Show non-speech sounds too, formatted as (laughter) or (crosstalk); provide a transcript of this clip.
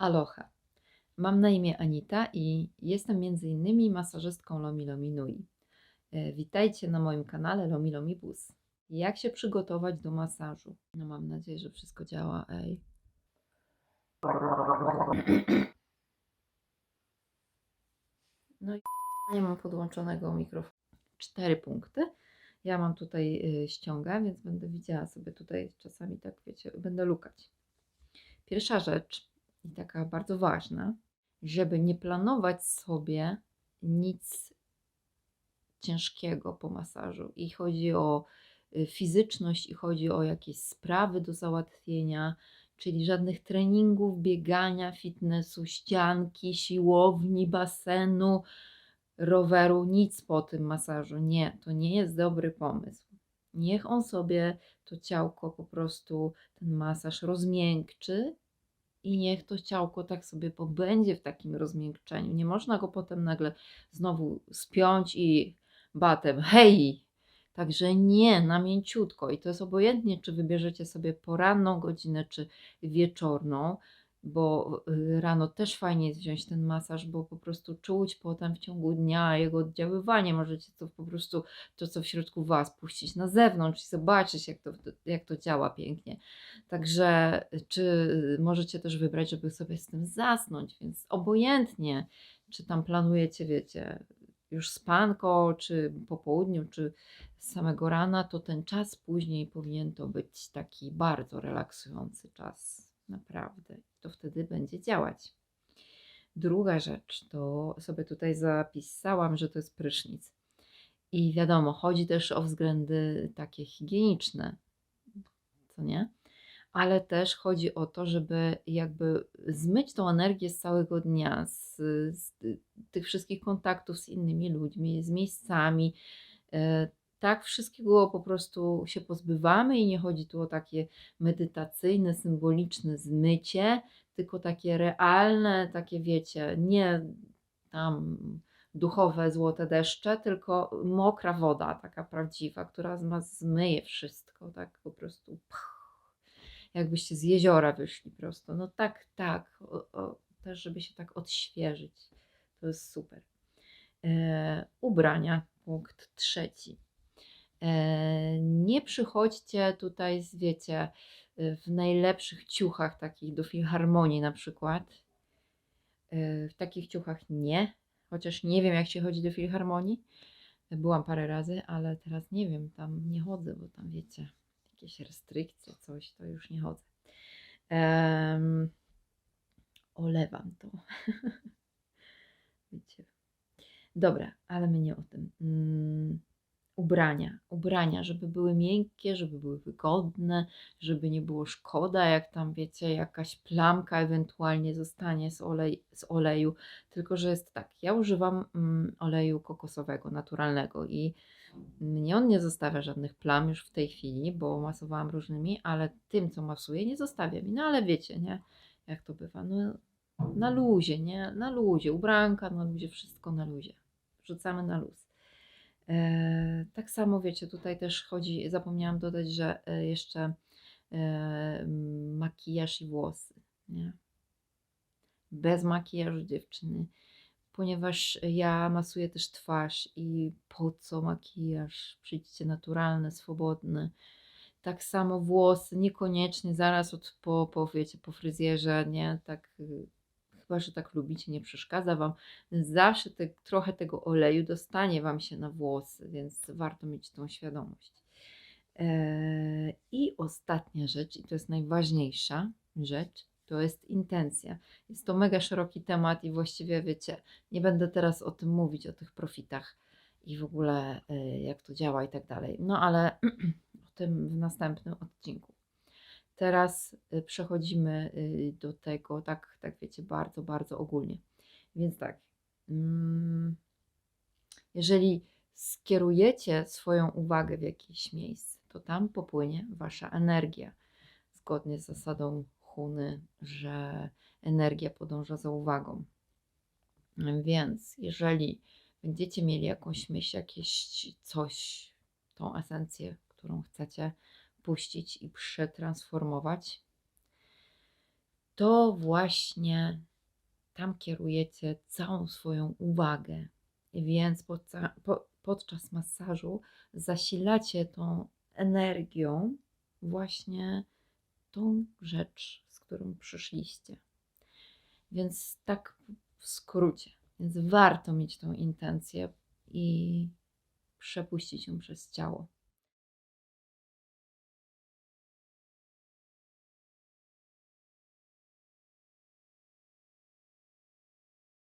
Aloha. Mam na imię Anita i jestem innymi masażystką Lomi Lomi Nui. E, Witajcie na moim kanale Lomi Lomi Bus. Jak się przygotować do masażu? No mam nadzieję, że wszystko działa. Ej. (clears throat) No i (clears throat) nie mam podłączonego mikrofonu. Cztery punkty. Ja mam tutaj y, ściągę, więc będę widziała sobie tutaj czasami tak, wiecie, będę lukać. Pierwsza rzecz, i taka bardzo ważna, żeby nie planować sobie nic ciężkiego po masażu. I chodzi o y, fizyczność, i chodzi o jakieś sprawy do załatwienia, czyli żadnych treningów, biegania, fitnessu, ścianki, siłowni, basenu, roweru, nic po tym masażu. Nie, to nie jest dobry pomysł. Niech on sobie to ciałko po prostu, ten masaż rozmiękczy i niech to ciałko tak sobie pobędzie w takim rozmiękczeniu. Nie można go potem nagle znowu spiąć i batem, hej! Także nie, na mięciutko. I to jest obojętnie, czy wybierzecie sobie poranną godzinę, czy wieczorną, bo y, rano też fajnie jest wziąć ten masaż, bo po prostu czuć potem w ciągu dnia jego oddziaływanie. Możecie to po prostu, to co w środku Was, puścić na zewnątrz i zobaczyć, jak to, jak to działa pięknie. Także czy możecie też wybrać, żeby sobie z tym zasnąć, więc obojętnie, czy tam planujecie, wiecie, już spanko, czy po południu, czy samego rana, to ten czas później powinien to być taki bardzo relaksujący czas, naprawdę. Wtedy będzie działać. Druga rzecz, to sobie tutaj zapisałam, że to jest prysznic. I wiadomo, chodzi też o względy takie higieniczne, co nie? ale też chodzi o to, żeby jakby zmyć tą energię z całego dnia, z, z tych wszystkich kontaktów z innymi ludźmi, z miejscami. E, tak, wszystkiego po prostu się pozbywamy i nie chodzi tu o takie medytacyjne, symboliczne zmycie, tylko takie realne, takie wiecie, nie tam duchowe złote deszcze, tylko mokra woda, taka prawdziwa, która z nas zmyje wszystko, tak po prostu. Jakbyście z jeziora wyszli prosto. No tak, tak, o, o, też żeby się tak odświeżyć. To jest super. E, ubrania, punkt trzeci. E, nie przychodźcie tutaj, z, wiecie, w najlepszych ciuchach, takich do filharmonii na przykład. E, w takich ciuchach nie, chociaż nie wiem, jak się chodzi do filharmonii. Byłam parę razy, ale teraz nie wiem, tam nie chodzę, bo tam wiecie, jakieś restrykcje, coś, to już nie chodzę. Um, olewam to. (laughs) Wiecie. Dobra, ale my nie o tym. Um, ubrania, ubrania, żeby były miękkie, żeby były wygodne, żeby nie było szkoda, jak tam wiecie, jakaś plamka ewentualnie zostanie z, olej, z oleju. Tylko, że jest tak, ja używam um, oleju kokosowego, naturalnego i mnie on nie zostawia żadnych plam już w tej chwili, bo masowałam różnymi, ale tym, co masuję, nie zostawia mi. No ale wiecie, nie? Jak to bywa? No na luzie, nie? Na luzie. Ubranka na luzie, wszystko na luzie. Wrzucamy na luz. E, tak samo wiecie, tutaj też chodzi, zapomniałam dodać, że e, jeszcze e, makijaż i włosy, nie? Bez makijażu dziewczyny ponieważ ja masuję też twarz i po co makijaż? Przyjdźcie naturalny, swobodny. Tak samo włosy, niekoniecznie zaraz od po, po, wiecie, po fryzjerze, nie? Tak, y, chyba, że tak lubicie, nie przeszkadza Wam. Zawsze te, trochę tego oleju dostanie Wam się na włosy, więc warto mieć tą świadomość. Eee, I ostatnia rzecz, i to jest najważniejsza rzecz, to jest intencja. Jest to mega szeroki temat i właściwie wiecie, nie będę teraz o tym mówić, o tych profitach i w ogóle y, jak to działa i tak dalej. No ale (clears throat) o tym w następnym odcinku. Teraz y, przechodzimy y, do tego, tak, tak wiecie, bardzo, bardzo ogólnie. Więc tak, mm, jeżeli skierujecie swoją uwagę w jakieś miejsce, to tam popłynie wasza energia zgodnie z zasadą Huny, że energia podąża za uwagą. Więc jeżeli będziecie mieli jakąś myśl, jakieś coś, tą esencję, którą chcecie puścić i przetransformować, to właśnie tam kierujecie całą swoją uwagę. Więc podca- po, podczas masażu zasilacie tą energią właśnie tą rzecz, z którą przyszliście. Więc tak w skrócie. Więc warto mieć tą intencję i przepuścić ją przez ciało.